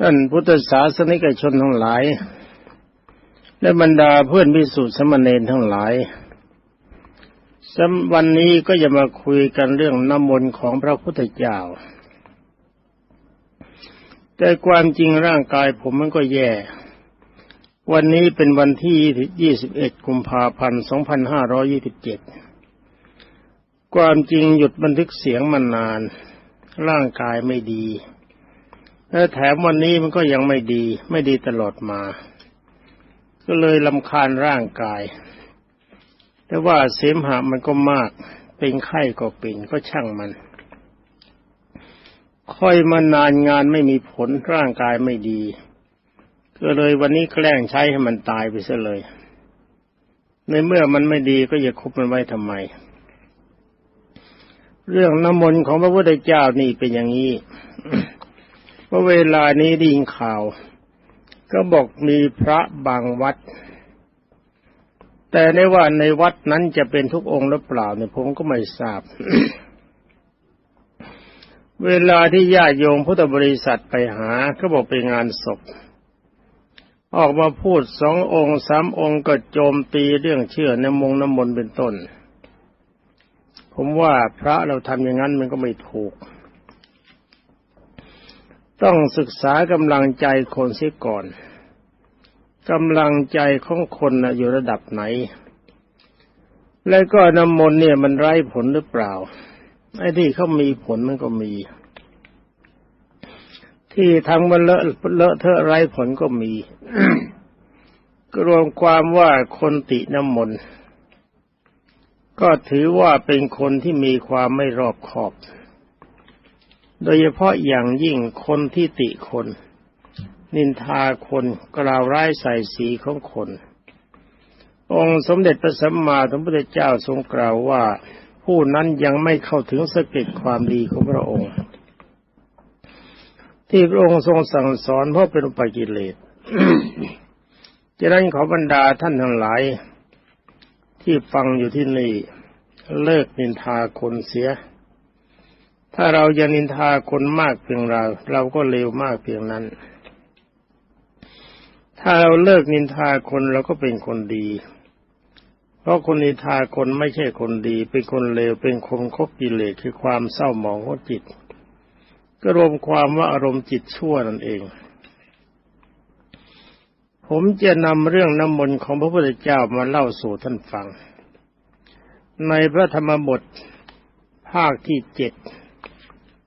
ท่านพุทธศาสนิกชนทั้งหลาย และบรรดาเพื่อนพิสุทธิสมณเณรทั้งหลายวันนี้ก็จะมาคุยกันเรื่องน้ำมนต์ของพระพุทธเจ้า แต่ความจริงร่างกายผมมันก็แย่ วันนี้เป็นวันที่ 21 กุมภาพันธ์ 2527 ความจริงหยุดบันทึกเสียงมานาน ร่างกายไม่ดี และแถมวันนี้มันก็ยังไม่ดี ไม่ดีตลอดมา ก็เลยลำคาญร่างกาย แต่ว่าเสมหะมันก็มาก เป็นไข้ก็เป็นก็ช่างมัน ค่อยมานานงานไม่มีผลร่างกายไม่ดี ก็เลยวันนี้แกล้งใช้ให้มันตายไปซะเลย ในเมื่อมันไม่ดีก็อย่าคุบมันไว้ทำไม เรื่องน้ำมนต์ของพระพุทธเจ้านี่เป็นอย่างนี้ ราะเวลานี้ได้ยินข่าว ก็บอกมีพระบางวัด แต่ในว่าในวัดนั้นจะเป็นทุกองค์หรือเปล่าเนี่ยผมก็ไม่ทราบ เวลาที่ญาติโยมพุทธบริษัทไปหา ก็บอกไปงานศพ ออกมาพูดสององค์สามองค์ก็โจมตีเรื่องเชื่อในมงน้ำมนต์เป็นต้น ผมว่าพระเราทำอย่างนั้นมันก็ไม่ถูก ต้องศึกษากำลังใจคนเสียก่อนกำลังใจของคนนะอยู่ระดับไหน แล้วก็น้ำมนต์เนี่ยมันไร้ผลหรือเปล่า ไอ้ที่เขามีผลมันก็มี ที่ทำมันเลอะเลอะเทอะไร้ผลก็มีก็รวมความว่าคนติน้ำมนต์ก็ถือว่าเป็นคนที่มีความไม่รอบคอบ โดยเฉพาะอย่างยิ่งคนที่ติคน นินทาคนกล่าวร้ายใส่สีของคน องค์สมเด็จพระสัมมาสัมพุทธเจ้าทรงกล่าวว่า ผู้นั้นยังไม่เข้าถึงสกิดความดีของพระองค์ ที่พระองค์ทรงสั่งสอนเพราะเป็นอุปกิเลสจะนั้นขอบรรดาท่านทั้งหลาย ที่ฟังอยู่ที่นี่เลิกนินทาคนเสีย ถ้าเราจะนินทาคนมากเพียงเรา เราก็เลวมากเพียงนั้น ถ้าเราเลิกนินทาคนเราก็เป็นคนดี เพราะคนนินทาคนไม่ใช่คนดี เป็นคนเลวเป็นคนคบกิเลสคือความเศร้าหมองของจิต ก็รวมความว่าอารมณ์จิตชั่วนั่นเอง ผมจะนำเรื่องน้ำมนต์ของพระพุทธเจ้ามาเล่าสู่ท่านฟัง ในพระธรรมบทภาคที่เจ็ด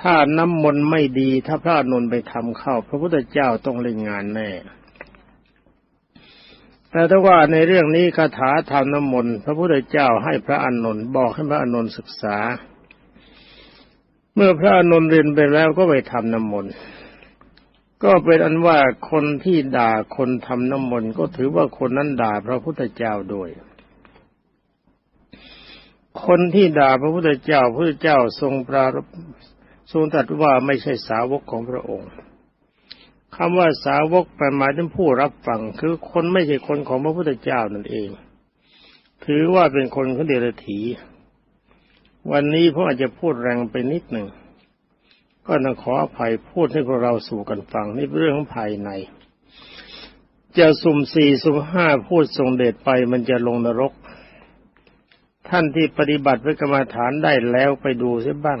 ถ้าน้ำมนต์ไม่ดี ถ้าพระนนท์ไปทำเข้า พระพุทธเจ้าต้องเล่นงานแน่แต่ถ้าว่าในเรื่องนี้คาถาทำน้ำมนต์พระพุทธเจ้าให้พระอานนท์บอกให้พระอานนท์ศึกษา เมื่อพระอานนท์เรียนไปแล้วก็ไปทำน้ำมนต์ก็เป็นอันว่าคนที่ด่าคนทำน้ำมนต์ก็ถือว่าคนนั้นด่าพระพุทธเจ้าด้วย คนที่ด่าพระพุทธเจ้าพระพุทธเจ้าทรงปรา ทรงตรัสว่าไม่ใช่สาวกของพระองค์คำว่าสาวกหมายถึงผู้รับฟังคือคนไม่ใช่คนของพระพุทธเจ้านั่นเอง ถือว่าเป็นคนของเดรัจฉีวันนี้ผมอาจจะพูดแรงไปนิดหนึ่ง ก็ต้องขออภัยพูดให้พวกเราสู่กันฟังนี่เป็นเรื่องของภายใน จะสุ่มสี่สุ่มห้าพูดทรงเดชไปมันจะลงนรก ท่านที่ปฏิบัติพระกรรมฐานได้แล้วไปดูเสียบ้าง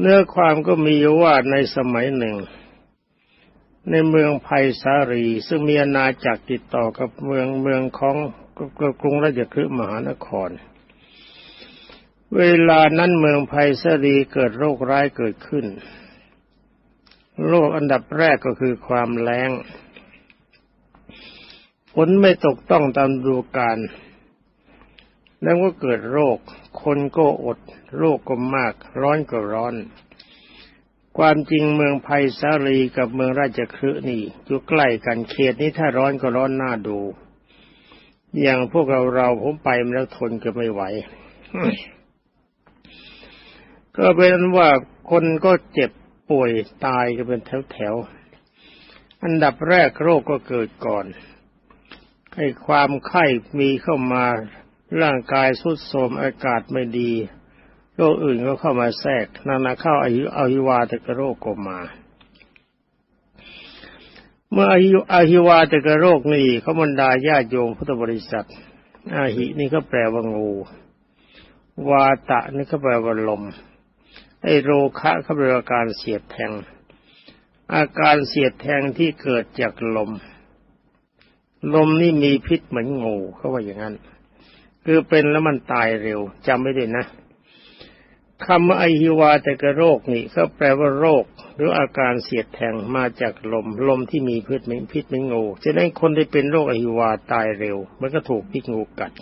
เนื้อความก็มีว่าในสมัยหนึ่ง ในเมืองไผ่สารี ซึ่งมีอาณาจักรติดต่อกับเมืองเมืองของกรุงราชคฤห์มหานคร เวลานั้นเมืองไผ่สารีเกิดโรคร้ายเกิดขึ้น โรคอันดับแรกก็คือความแล้งฝนไม่ตกต้องตามฤดูกาล แล้วก็เกิดโรค คนก็อด โรคก็มาก ร้อนก็ร้อน ความจริงเมืองไผ่สาลีกับเมืองราชคฤห์นี่อยู่ใกล้กันเขตนี้ถ้าร้อนก็ร้อนน่าดู อย่างพวกเราเราผมไปมาแล้วทนก็ไม่ไหว ก็เป็นว่าคนก็เจ็บป่วยตายกันเป็นแถวๆ อันดับแรกโรคก็เกิดก่อนให้ความไข้มีเข้ามา ร่างกายสุดโทรมอากาศไม่ดี โรคอื่นก็เข้ามาแทรกนานาเข้าอายุอาหิวาตกโรคก็มา เมื่ออายุอาหิวาตกโรคนี่เขาบรรดาญาโยมพุทธบริษัท อาหินี่ก็แปลว่างู วาตะนี่ก็แปลว่าลม ไอโรคะเขาแปลว่าการเสียดแทง อาการเสียดแทงที่เกิดจากลม ลมนี่มีพิษเหมือนงูเขาว่าอย่างนั้น คือเป็นแล้วมันตายเร็วจำไม่ได้นะคำว่าไอฮิวาแต่กระโรคนี่ก็แปลว่าโรค หรืออาการเสียดแทงมาจากลม ลมที่มีพิษเหม็นพิษเหม็นงูฉะนั้คนที่เป็นโรคไอฮิวาตายเร็ว มันก็ถูกพิษงูกัด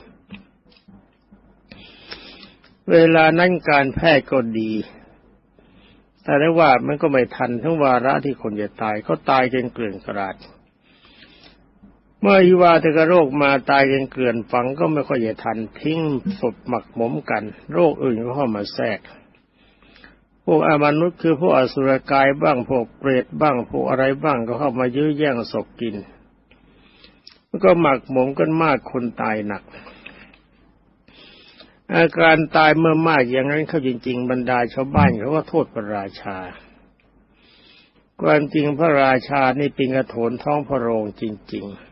เวลานั้นการแพทย์ก็ดี แต่ได้ว่ามันก็ไม่ทันทั้งวาระที่คนจะตายเขาตายจนเกลื่อนกระด เมื่อฮิวาตกโรคมาตายกันเกลื่อนฝังก็ไม่ค่อยจะทันทิ้งศพหมักหมมกัน โรคอื่นก็เข้ามาแทรก พวกอมนุษย์คือพวกอสุรกายบ้างพวกเปรตบ้างพวกอะไรบ้างก็เข้ามายื้อแย่งศพกินแล้วก็หมักหมมกันมากคนตายหนัก อาการตายเมื่อมากอย่างนั้นเขาจริง ๆ บรรดาชาวบ้านเขาก็โทษพระราชาความจริงพระราชานี่เป็นกระโถนท้องพระโรงจริง ๆ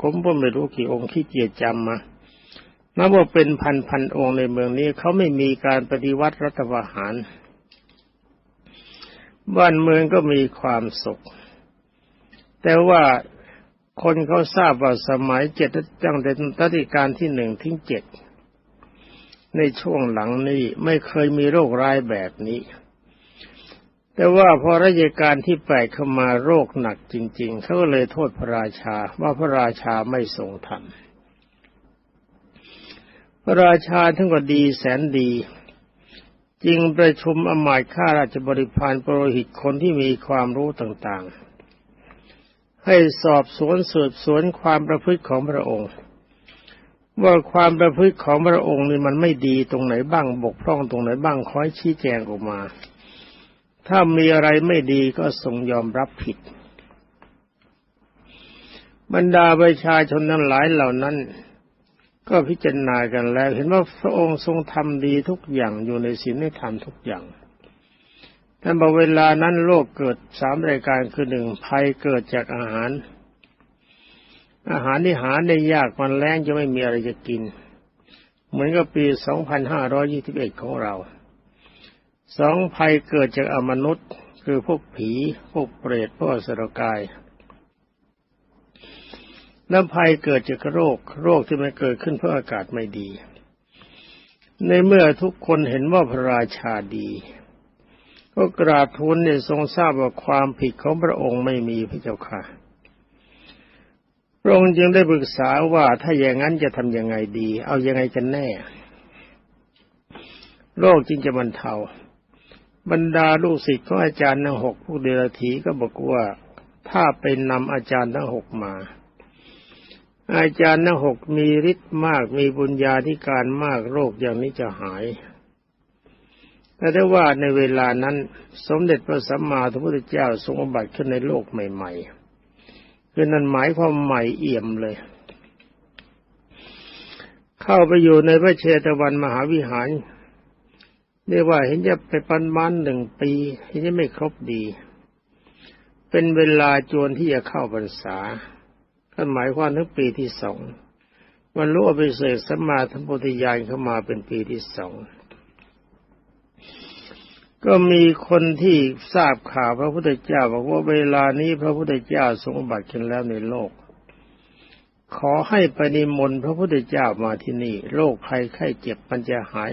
ผมก็ไม่รู้กี่องค์ที่เกียจำมานับว่าเป็นพันพันองค์ในเมืองนี้เขาไม่มีการปฏิวัติรัฐประหาร บ้านเมืองก็มีความสุข แต่ว่าคนเขาทราบว่าสมัยเจ็ดตั้งแต่ตัติการที่หนึ่งถึงเจ็ดในช่วงหลังนี้ไม่เคยมีโรคร้ายแบบนี้ แต่ว่าพอราชการที่แปดเข้ามาโรคหนักจริง ๆ เขาก็เลยโทษพระราชาว่าพระราชาไม่ทรงธรรม พระราชาทั้งก็ดีแสนดีจริงประชุมอมาตย์ข้าราชบริพารปรหิตคนที่มีความรู้ต่างๆ ให้สอบสวนสืบสวนความประพฤติของพระองค์ ว่าความประพฤติของพระองค์นี่มันไม่ดีตรงไหนบ้างบกพร่องตรงไหนบ้างคอยชี้แจงออกมา ถ้ามีอะไรไม่ดีก็ทรงยอมรับผิด บรรดาประชาชนทั้งหลายเหล่านั้น ก็พิจารณากันแล้ว เห็นว่าพระองค์ทรงทำดีทุกอย่างอยู่ในศีลในธรรมทุกอย่างแต่บอเวลานั้นโลกเกิดสามรายการคือหนึ่งภัยเกิดจากอาหาร อาหารที่หาได้ยากมันแรงจะไม่มีอะไรจะกิน เหมือนกับปี 2521 ของเรา สองภัยเกิดจากอมนุษย์ คือพวกผี พวกเปรตพวกสรกายแล้วภัยเกิดจากโรค โรคที่มันเกิดขึ้นเพราะอากาศไม่ดี ในเมื่อทุกคนเห็นว่าพระราชาดีก็กราบทูลเนี่ยทรงทราบว่าความผิดของพระองค์ไม่มีพระเจ้าค่ะ พระองค์จึงได้ปรึกษาว่าถ้าอย่างนั้นจะทำยังไงดี เอายังไงกันแน่ โรคจึงจะบรรเทา บรรดาลูกศิษย์ของอาจารย์ทั้งหกพวกเดรัจีก็บอกว่าถ้าเป็นนำอาจารย์ทั้งหกมา อาจารย์ทั้งหกมีฤทธิ์มากมีบุญญาธิการมากโรคอย่างนี้จะหาย แต่ได้ว่าในเวลานั้นสมเด็จพระสัมมาสัมพุทธเจ้าทรงบัติขึ้นในโลกใหม่ ๆ คือนั้นหมายความใหม่เอี่ยมเลย เข้าไปอยู่ในพระเชตวันมหาวิหาร เรียกว่าเห็นจะไปปันมันหนึ่งปีเห็นจะไม่ครบดี เป็นเวลาจวนที่จะเข้าพรรษาก็หมายความถึงปีที่สองวันรู้อภิเศษสัมมาทัมพุทธญาณเข้ามาเป็นปีที่สองก็มีคนที่ทราบข่าวพระพุทธเจ้าบอกว่าเวลานี้พระพุทธเจ้าทรงบัติขึ้นแล้วในโลก ขอให้ปณิมนต์พระพุทธเจ้ามาที่นี่ โรคภัยไข้เจ็บมันจะหาย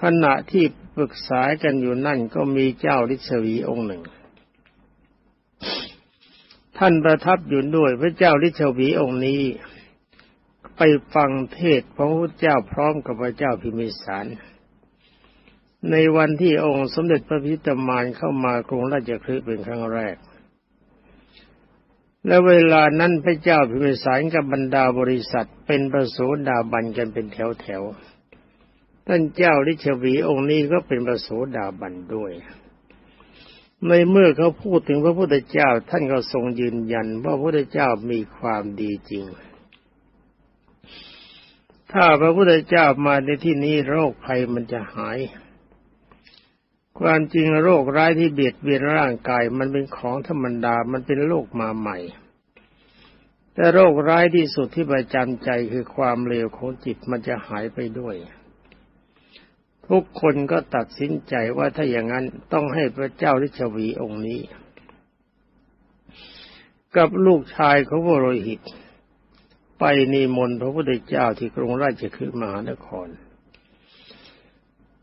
ขณะที่ปรึกษากันอยู่นั่นก็มีเจ้าฤิศวีองค์หนึ่ง ท่านประทับอยู่ด้วยพระเจ้าฤิศวีองค์นี้ ไปฟังเทศพระพุทธเจ้าพร้อมกับพระเจ้าพิมิสาร ในวันที่องค์สมเด็จพระพิตามานเข้ามากรุงราชคฤห์เป็นครั้งแรก และเวลานั้นพระเจ้าพิมิสารกับบรรดาบริษัทเป็นประสูดาบันกันเป็นแถวแถว ท่านเจ้าลิชวีองค์นี้ก็เป็นประสูดาบันด้วย ในเมื่อเขาพูดถึงพระพุทธเจ้า ท่านก็ทรงยืนยันว่าพระพุทธเจ้ามีความดีจริง ถ้าพระพุทธเจ้ามาในที่นี้โรคภัยมันจะหาย ความจริงโรคร้ายที่เบียดเบียนร่างกายมันเป็นของธรรมดา มันเป็นโรคมาใหม่ แต่โรคร้ายที่สุดที่ประจำใจคือความเลวของจิตมันจะหายไปด้วย ทุกคนก็ตัดสินใจว่าถ้าอย่างนั้นต้องให้พระเจ้าฤชวีองค์นี้ กับลูกชายของวโรหิต ไปนิมนต์พระพุทธเจ้าที่กรุงราชคฤห์มหานคร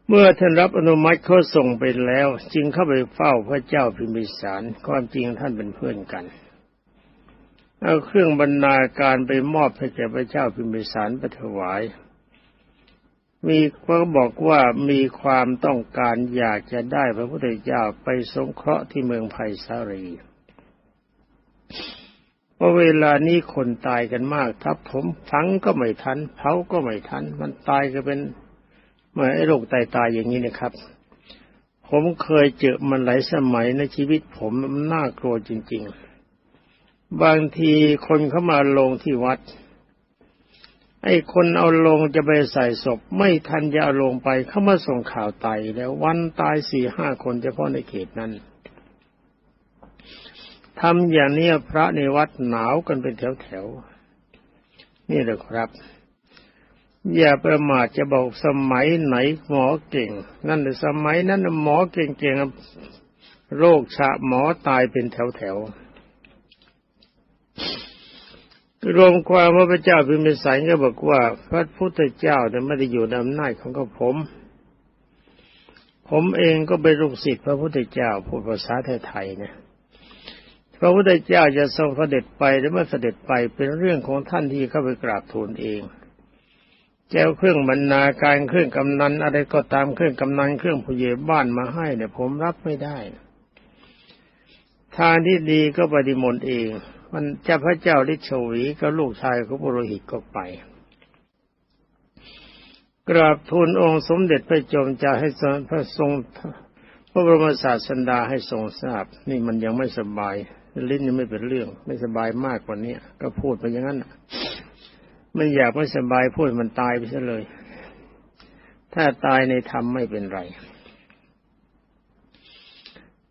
เมื่อท่านรับอนุมัติเขาส่งไปแล้ว จึงเข้าไปเฝ้าพระเจ้าพิมพิสารความจริงท่านเป็นเพื่อนกันเอาเครื่องบรรณาการไปมอบให้แก่พระเจ้าพิมพิสารไปถวาย มีก็บอกว่ามีความต้องการอยากจะได้พระพุทธเจ้าไปสงเคราะห์ที่เมืองไผ่สารีเพราะเวลานี้คนตายกันมากถ้าผมฝังก็ไม่ทันเผาก็ไม่ทัน มันตายก็เป็นเหมือนไอ้โรคตายตายอย่างนี้นะครับ ผมเคยเจอมันหลายสมัยในชีวิตผมมันน่ากลัวจริง ๆ บางทีคนเข้ามาลงที่วัด ไอ้คนเอาลงจะไปใส่ศพ ไม่ทันจะเอาลงไปเข้ามาส่งข่าวตายแล้ววันตายสี่ห้าคนเฉพาะในเขตนั้นทำอย่างนี้พระในวัดหนาวกันเป็นแถวๆนี่แหละครับ อย่าประมาทจะบอกสมัยไหนหมอเก่ง นั่นสมัยนั้นหมอเก่งๆโรคชะหมอตายเป็นแถวๆ รวมความว่าพระเจ้าพิมพิสารก็บอกว่า พระพุทธเจ้าเนี่ยไม่ได้อยู่ในอำนาจของกผม ผมเองก็เป็นลูกศิษย์พระพุทธเจ้าพูดภาษาไทยๆนะพระพุทธเจ้าจะทรงเสด็จไปหรือไม่เสด็จไปเป็นเรื่องของท่านที่เข้าไปกราบทูลเองเจ้าเครื่องบรรณาการเครื่องกำนันอะไรก็ตามเครื่องกำนันเครื่องผู้ใหญ่บ้านมาให้เนี่ยผมรับไม่ได้ ทางที่ดีก็ปฏิมนต์เอง มันเจ้าพระเจ้าฤทธิ์ชวีก็ลูกชายของบุโรหิตก็ไป กราบทูลองค์สมเด็จพระจอมจะให้พระทรงพระบรมศาสดาให้ทรงทราบ นี่มันยังไม่สบาย ลิ้นยังไม่เป็นเรื่อง ไม่สบายมากกว่านี้ก็พูดไปอย่างนั้นไม่อยากไม่สบายพูดมันตายไปซะเลย ถ้าตายในธรรมไม่เป็นไร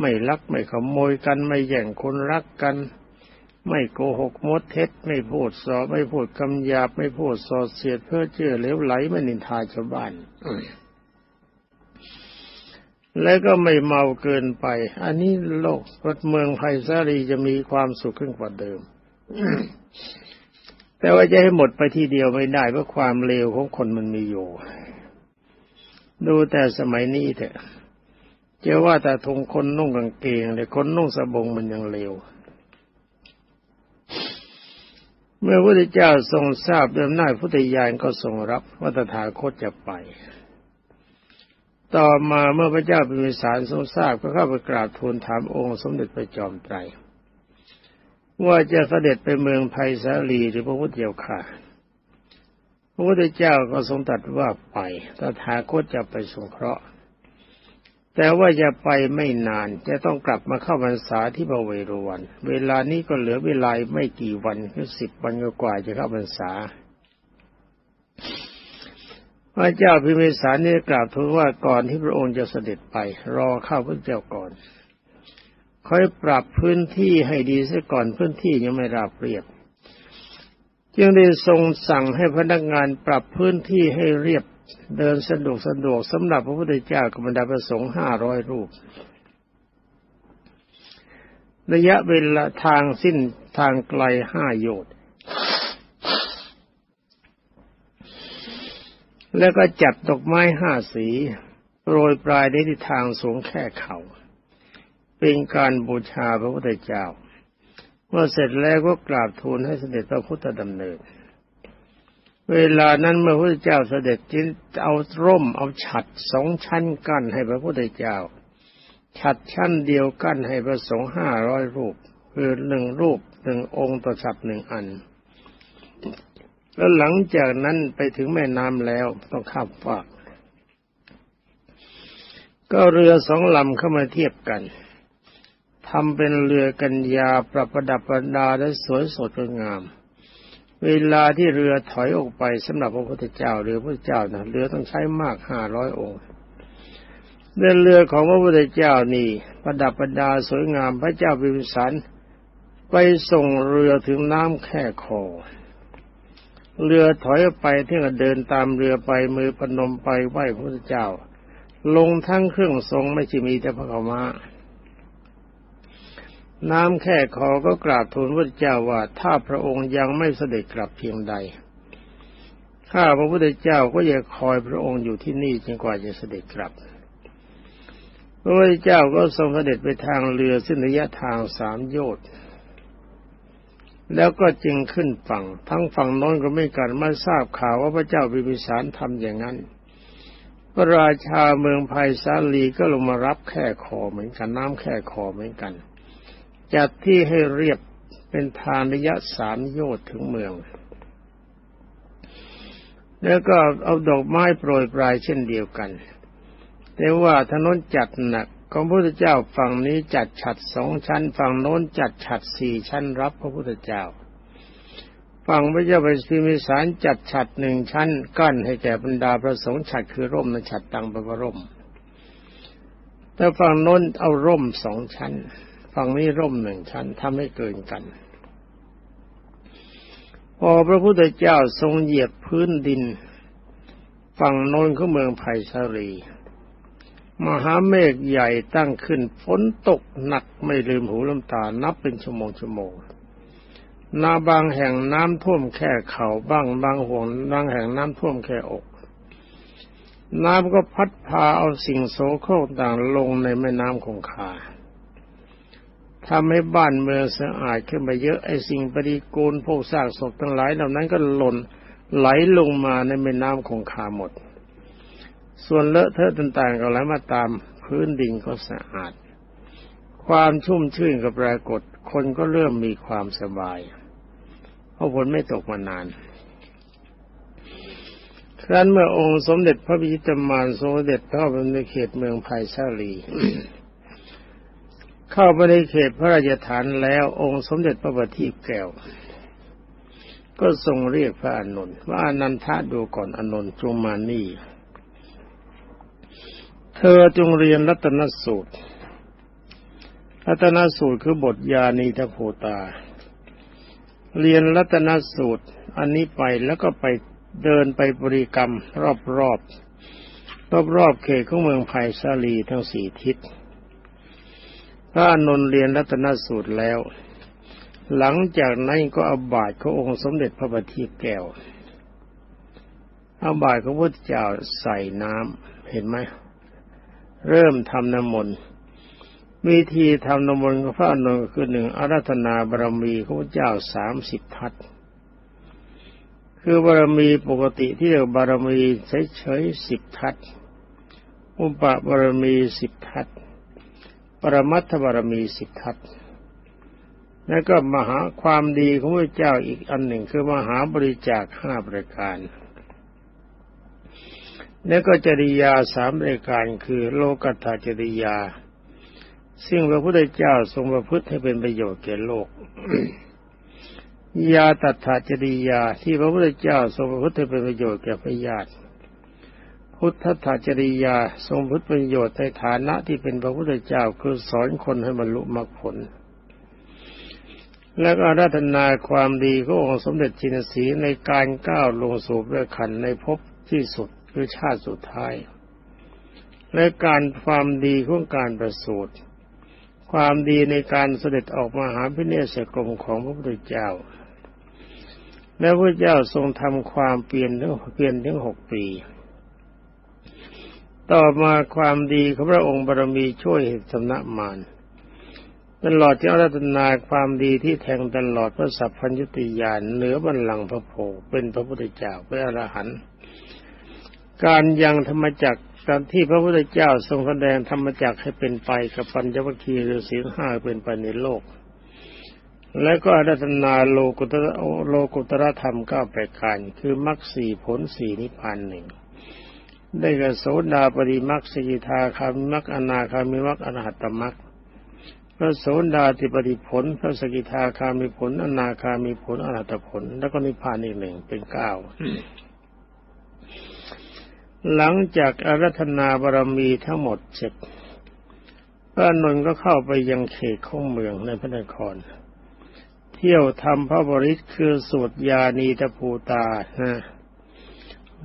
ไม่ลักไม่ขโมยกันไม่แย่งคนรักกัน ไม่โกหกมดเท็จ ไม่พูดสอไม่พูดคำหยาบไม่พูดสอดเสียดเพื่อเชื่อเหลวไหลไม่นินทาชาวบ้านและก็ไม่เมาเกินไป อันนี้โลกรัฐเมืองไผ่สาลีจะมีความสุขขึ้นกว่าเดิม แต่ว่าจะให้หมดไปทีเดียวไม่ได้เพราะความเลวของคนมันมีอยู่ ดูแต่สมัยนี้เถอะ จะว่าแต่ทงคนนุ่งกางเกงแต่คนนุ่งสบงมันยังเลวเมื่อพระพุทธเจ้าทรงทราบเดิมหน้าพุทธญาณก็ทรงรับว่าตถาคตจะไป ต่อมาเมื่อพระเจ้าพิมิสารทรงทราบก็เข้าไปกราบทูลถามองค์สมเด็จพระจอมไตร ว่าจะเสด็จไปเมืองไผ่สาลีหรือพระพุทธเจ้าค่ะ พระพุทธเจ้าก็ทรงตรัสว่าไปตถาคตจะไปสงเคราะห์ แต่ว่าจะไปไม่นานจะต้องกลับมาเข้าพรรษาที่พระเวรวัน เวลานี้ก็เหลือเวลาไม่กี่วันคือสิบวันกว่าจะเข้าพรรษาพระเจ้าพิมิสารนี่กราบทูลว่าก่อนที่พระองค์จะเสด็จไป รอข้าพระเจ้าก่อน ค่อยปรับพื้นที่ให้ดีซะก่อนพื้นที่ยังไม่ราบเรียบ จึงได้ทรงสั่งให้พนักงานปรับพื้นที่ให้เรียบ เดินสะดวกสะดวกสำหรับพระพุทธเจ้ากับบรรดาประสงค์ห้าร้อยรูป ระยะเวลาทางสิ้นทางไกลห้าโยชน์แล้วก็จัดดอกไม้ห้าสีโรยปลายในทิศทางสูงแค่เข่าเป็นการบูชาพระพุทธเจ้า เมื่อเสร็จแล้วก็กราบทูลให้เสด็จพระพุทธดำเนิน เวลานั้นเมื่อพระพุทธเจ้าเสด็จจินเอาร่มเอาฉัดสองชั้นกั้นให้พระพุทธเจ้า ฉัดชั้นเดียวกั้นให้พระสงฆ์ห้าร้อยรูป คือหนึ่งรูปหนึ่งองค์ต่อฉัดหนึ่งอัน แล้วหลังจากนั้นไปถึงแม่น้ำแล้วต้องข้ามฟากก็เรือสองลำเข้ามาเทียบกันทำเป็นเรือกัญญาประประดับประดาและสวยสดงดงาม เวลาที่เรือถอยออกไปสำหรับพระพุทธเจ้าเรือพระเจ้านะเรือต้องใช้มากห้าร้อยองค์เดินเรือของพระพุทธเจ้านี่ประดับประดาสวยงามพระเจ้าพิมพิสารไปส่งเรือถึงน้ำแค่คอเรือถอยไปที่ก็เดินตามเรือไปมือพนมไปไหว้พระพุทธเจ้า ลงทั้งเครื่องทรงไม่ใช่มีแต่พระกมา น้ำแค่คอก็กราบทูลพระเจ้าว่าถ้าพระองค์ยังไม่เสด็จกลับเพียงใด ข้าพระพุทธเจ้าก็จะคอยพระองค์อยู่ที่นี่จนกว่าจะเสด็จกลับ พระพุทธเจ้าก็ทรงเสด็จไปทางเรือซึ่งระยะทางสามโยชน์แล้วก็จึงขึ้นฝั่ง ทั้งฝั่งโน้นก็ไม่กันมาทราบข่าวว่าพระเจ้าพิมพิสารทำอย่างนั้น พระราชาเมืองไผ่สาลีก็ลงมารับแค่คอเหมือนกันน้ำแค่คอเหมือนกัน จัดที่ให้เรียบเป็นทางระยะสามโยชน์ถึงเมือง แล้วก็เอาดอกไม้โปรยปลายเช่นเดียวกัน แต่ว่าถนนจัดหนักของพระพุทธเจ้าฝั่งนี้จัดฉัดสองชั้น ฝั่งโน้นจัดฉัดสี่ชั้นรับพระพุทธเจ้า ฝั่งพระเจ้าไปสิมิสารจัดฉัดหนึ่งชั้น กั้นให้แก่บรรดาพระสงฆ์ฉัดคือร่มในฉัดตังประร่มแต่ฝั่งโน้นเอาร่มสองชั้น ฝั่งนี้ร่มหนึ่งชั้นทำให้เกินกัน พอพระพุทธเจ้าทรงเหยียบพื้นดิน ฝั่งโน้นของเมืองไผ่สารีมหาเมฆใหญ่ตั้งขึ้นฝนตกหนักไม่ลืมหูลืมตานับเป็นชั่วโมงชั่วโมง นาบางแห่งน้ำท่วมแค่เข่าบ้างบางห่วงบางแห่งน้ำท่วมแค่อก น้ำก็พัดพาเอาสิ่งโสโครกต่างลงในแม่น้ำคงคา ทำให้บ้านเมืองสะอาดขึ้นไปเยอะไอ้สิ่งปฏิกูลพวกซากศพทั้งหลายเหล่านั้นก็หล่นไหลลงมาในแม่น้ำคงคาหมด ส่วนเลอะเทอะต่างๆก็ไหลมาตามพื้นดินก็สะอาด ความชุ่มชื่นกับปรากฏ คนก็เริ่มมีความสบาย เพราะฝนไม่ตกมานานครั้นเมื่อองค์สมเด็จพระพิชิตมารทรงเด็จเข้าไปในเขตเมืองไผ่ชาลี เข้าไปในเขตพระราชฐานแล้วองค์สมเด็จพระบัณฑิตแก้ว ก็ทรงเรียกพระอานนว่าอนันทะดูก่อนอานนจงมานี่ เธอจงเรียนรัตนสูตร รัตนสูตรคือบทยานีทโพตา เรียนรัตนสูตร อันนี้ไปแล้วก็ไปเดินไปบริกรรม รอบรอบรอบรอบเขตของเมืองไผ่สาลีทั้งสี่ทิศ พระนนเรียนรัตนสูตรแล้ว หลังจากนั้นก็เอาบาตรขององค์สมเด็จพระบัณฑิตแก้วเอาบาตรของพระเจ้าใส่น้ำเห็นไหมเริ่มทำน้ำมนต์วิธีทำน้ำมนต์ของพระนนท์คือหนึ่งอารัธนาบารมีของพระเจ้าสามสิบทัศคือบารมีปกติที่เรียกบารมีเฉยๆสิบทัศอุปบารมีสิบทัศ ปรมัตถบารมีสิบทัศแล้วก็มหาความดีของพระเจ้าอีกอันหนึ่งคือมหาบริจาคห้าประการ แล้วก็จริยาสามรายการคือโลกัตถจริยา ซึ่งพระพุทธเจ้าทรงประพฤติให้เป็นประโยชน์แก่โลก ยาตัถจริยาที่พระพุทธเจ้าทรงประพฤติให้เป็นประโยชน์แก่พระญาติ พุทธถจริยาทรงพุทธประโยชน์ในฐานะที่เป็นพระพุทธเจ้าคือสอนคนให้บรรลุมรรคผล และก็รัตนาความดีขององค์สมเด็จจินสีในการก้าวลงสู่พระขันในภพที่สุดคือชาติสุดท้าย และการความดีของการประสูติความดีในการเสด็จออกมาหาพิเนศกรมของพระพุทธเจ้า และพระเจ้าทรงทำความเปลี่ยนถึงเปลี่ยนถึงหกปี ต่อมาความดีของพระองค์บารมีช่วยเหตุสำนักมารตลอดที่อารัตนาความดีที่แทงตลอดพระสัพพัญญุติยานเหนือบัลลังก์พระโพเป็นพระพุทธเจ้าเป็นอรหันต์การยังธรรมจักรตามที่พระพุทธเจ้าทรงแสดงธรรมจักรให้เป็นไปกับปัญจวัคคีย์หรือศีลห้าเป็นไปในโลก และก็อารัตนาโลกุตระโลกุตระธรรมเก้าประการคือมรรคสี่ผลสี่นิพพานหนึ่ง ได้กระโสดาปริมรรคสกิทาคามิมรรคอนาคามิมรรคอรหัตตมรรคพระโสดาติปฏิผล พระสกิทาคามีผล อนาคามีผลอรหัตผล แล้วก็นิพพานอีกหนึ่งเป็นเก้าหลังจากอารัธนาบารมีทั้งหมดเสร็จพระนนท์ก็เข้าไปยังเขตของเมืองในพระนคร เที่ยวทำพระบริษคือสวดยานีตะภูตานะ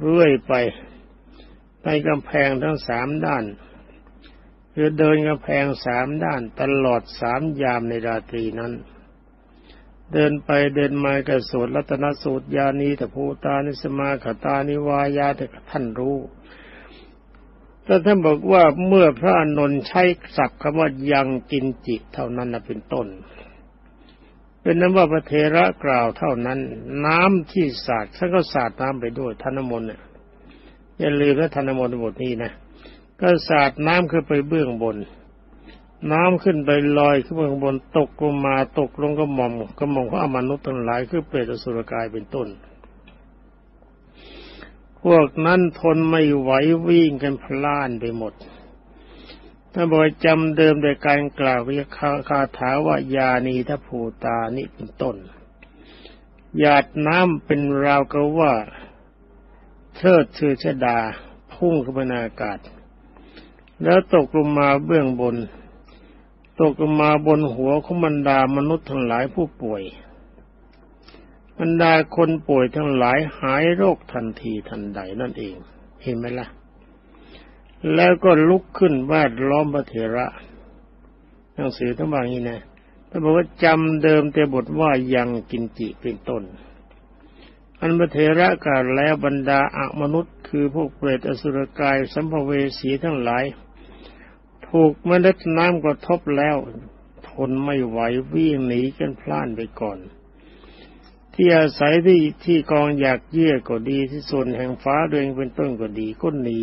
เรื่อยไป ในกำแพงทั้งสามด้าน คือเดินกำแพงสามด้านตลอดสามยามในราตรีนั้น เดินไปเดินมากระสวดรัตนสูตรยานีตภูตานิสมาขตานิวายาแต่ท่านรู้แต่ท่านบอกว่าเมื่อพระอานนท์ใช้ศัพท์คำว่ายังกินจิตเท่านั้นนะเป็นต้น เป็นนั้นว่าพระเทระกล่าวเท่านั้น น้ำที่สาดท่านก็สาดน้ำไปด้วยธนมนต์เนี่ย อย่าลืมนะธนมนต์บทนี้นะก็สาดน้ำขึ้นไปเบื้องบน น้ำขึ้นไปลอยขึ้นไปข้างบนตกลงมาตกลงกระหม่อมกระหม่อมของอมนุษย์ทั้งหลายคือเปรตอสุรกายเป็นต้น พวกนั้นทนไม่ไหววิ่งกันพล่านไปหมดถ้าบอยจำเดิมโดยการกล่าววิคาคาถาว่ายานีทภูตานี่เป็นต้นหยาดน้ำเป็นราวกับว่า เชิดชื่อชดา พุ่งขึ้นไปในอากาศ แล้วตกลงมาเบื้องบน ตกลงมาบนหัวของบรรดามนุษย์ทั้งหลายผู้ป่วย บรรดาคนป่วยทั้งหลายหายโรคทันทีทันใดนั่นเอง เห็นไหมล่ะ แล้วก็ลุกขึ้นแวดล้อมพระเถระหนังสือทั้งบางนี้นะถ้าบอกว่าจำเดิมแต่บทว่ายังกินจิเป็นต้น อันพระเถระกล่าวแล้วบรรดาอมนุษย์ คือพวกเปรตอสุรกายสัมภเวสีทั้งหลาย ถูกเมล็ดน้ำกระทบแล้ว ทนไม่ไหววิ่งหนีกันพล่านไปก่อน ที่อาศัยที่ที่กองอยากเยี่ยก็ดีที่ส่วนแห่งฟ้าโดยเป็นต้นก็ดีก็หนี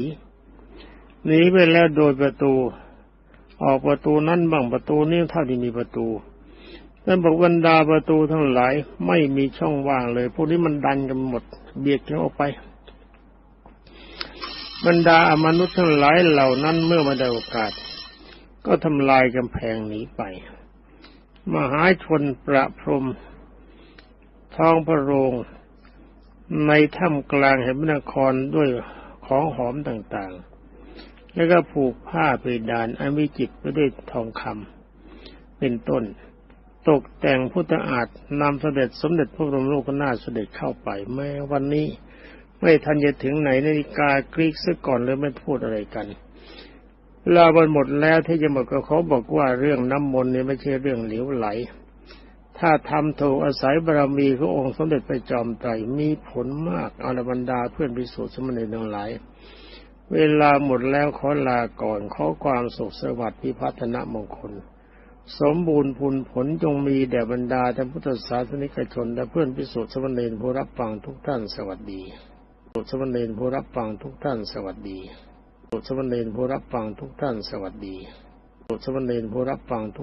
หนีไปแล้วโดยประตู ออกประตูนั้นบ้างประตูนี้เท่าที่มีประตู นั่นบอกบรรดาประตูทั้งหลายไม่มีช่องว่างเลย พวกนี้มันดันกันหมด เบียดกันออกไป บรรดามนุษย์ทั้งหลายเหล่านั้นเมื่อมาได้โอกาส ก็ทำลายกำแพงหนีไป มหาชนประพรมท้องพระโรงในถ้ำกลางแห่งพระนครด้วยของหอมต่างๆ แล้วก็ผูกผ้าเพดานอันวิจิตรไปด้วยทองคำเป็นต้น ตกแต่งพุทธอาฏนำเสด็จสมเด็จพระบรมโลกนาถเสด็จเข้าไปแม้วันนี้ไม่ทันจะถึงไหนนาฬิกากรีกซะก่อนเลยไม่พูดอะไรกันเวลาบันหมดแล้วที่จะหมดก็เขาบอกว่าเรื่องน้ำมนต์เนี่ยไม่ใช่เรื่องเหลวไหล ถ้าทำถูกอาศัยบารมีขององค์สมเด็จพระจอมไตรมีผลมากอรบรรดาเพื่อนพิสุทธิ์สมณีทั้งหลาย เวลาหมดแล้วขอลาก่อนขอความสุขสวัสดิ์พิพัฒนมงคล สมบูรณ์ผลผลจงมีแด่บรรดาท่านพุทธศาสนิกชน และเพื่อนพิสุทธิ์สมณีผู้รับฟังทุกท่านสวัสดีสุทธิ์สมณีผู้รับฟังทุกท่านสวัสดีสุทธิ์สมณีผู้รับฟังทุกท่านสวัสดีสุทธิ์สมณีผู้รับฟังทุก